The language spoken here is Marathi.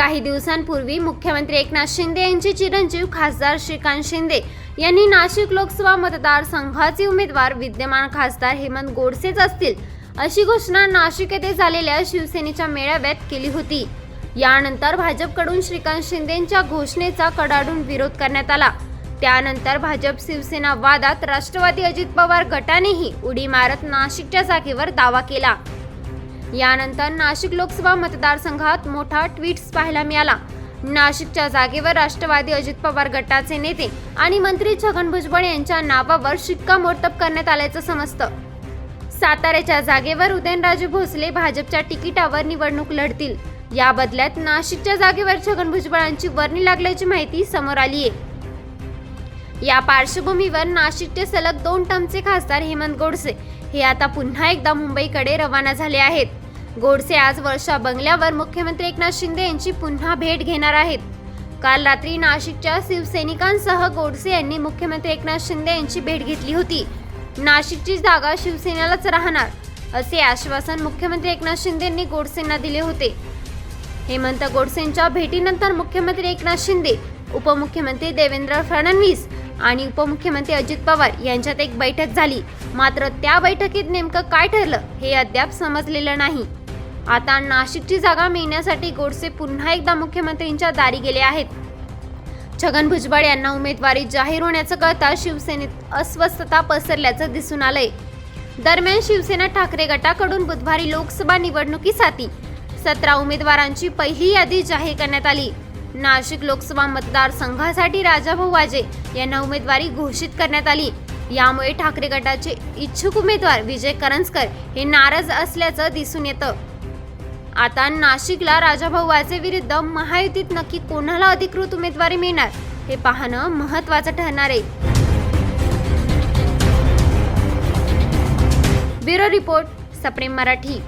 काही दिवसांपूर्वी मुख्यमंत्री एकनाथ शिंदे यांचे चिरंजीव खासदार श्रीकांत शिंदे यांनी नाशिक लोकसभा मतदारसंघाचे उमेदवार विद्यमान खासदार हेमंत गोडसेच असतील अशी घोषणा नाशिक येथे झालेल्या शिवसेनेच्या मेळाव्यात केली होती. यानंतर भाजपकडून श्रीकांत शिंदेंच्या घोषणेचा कडाडून विरोध करण्यात आला. त्यानंतर भाजप शिवसेना वादात राष्ट्रवादी अजित पवार गटानेही उडी मारत नाशिकच्या जागेवर दावा केला. यानंतर नाशिक लोकसभा मतदारसंघात मोठा ट्विट्स पाहायला मिळाला. नाशिकच्या जागेवर राष्ट्रवादी अजित पवार गटाचे नेते आणि मंत्री छगन भुजबळ यांच्या नावावर शिक्कामोर्तब करण्यात आल्याचं समजतं. साताऱ्याच्या जागेवर उदयनराजे भोसले भाजपच्या तिकिटावर निवडणूक लढतील. या बदल्यात नाशिकच्या जागेवर छगन भुजबळांची वर्णी लागल्याची माहिती समोर आली आहे या पार्श्वभूमीवर नाशिकचे सलग दोन टर्मचे खासदार हेमंत गोडसे हे आता पुन्हा एकदा मुंबईकडे रवाना झाले आहेत. गोडसे आज वर्षा बंगल्यावर मुख्यमंत्री एकनाथ शिंदे यांची पुन्हा भेट घेणार आहेत. काल रात्री नाशिकच्या शिवसैनिकांसह गोडसे यांनी मुख्यमंत्री एकनाथ शिंदे यांची भेट घेतली होती. नाशिकची जागा शिवसेनेलाच राहणार असे आश्वासन मुख्यमंत्री एकनाथ शिंदेंनी गोडसेंना दिले होते. हेमंत गोडसेंच्या भेटीनंतर मुख्यमंत्री एकनाथ शिंदे उपमुख्यमंत्री देवेंद्र फडणवीस आणि उपमुख्यमंत्री अजित पवार यांच्यात एक बैठक झाली. मात्र त्या बैठकीत नेमकं काय ठरलं हे अद्याप समजलेलं नाही. आता नाशिकची जागा मिळण्यासाठी गोडसे पुन्हा एकदा मुख्यमंत्र्यांच्या दारी गेले आहेत. छगन भुजबळ यांना उमेदवारी जाहीर होण्याचं कळता शिवसेनेत अस्वस्थता पसरल्याचं दिसून आलंय. दरम्यान शिवसेना ठाकरे गटाकडून बुधवारी लोकसभा निवडणुकीसाठी सतरा उमेदवारांची पहिली यादी जाहीर करण्यात आली. नाशिक लोकसभा मतदारसंघासाठी राजाभाऊ वाजे यांना उमेदवारी घोषित करण्यात आली. यामुळे ठाकरे गटाचे इच्छुक उमेदवार विजय करंजकर हे नाराज असल्याचं दिसून येतं. आता नाशिकला राजाभाऊ वाजे विरुद्ध महायुतीत नक्की कोणाला अधिकृत उमेदवारी मिळणार? हे पाहणं महत्वाचं ठरणार आहे. ब्युरो रिपोर्ट सप्रेम मराठी.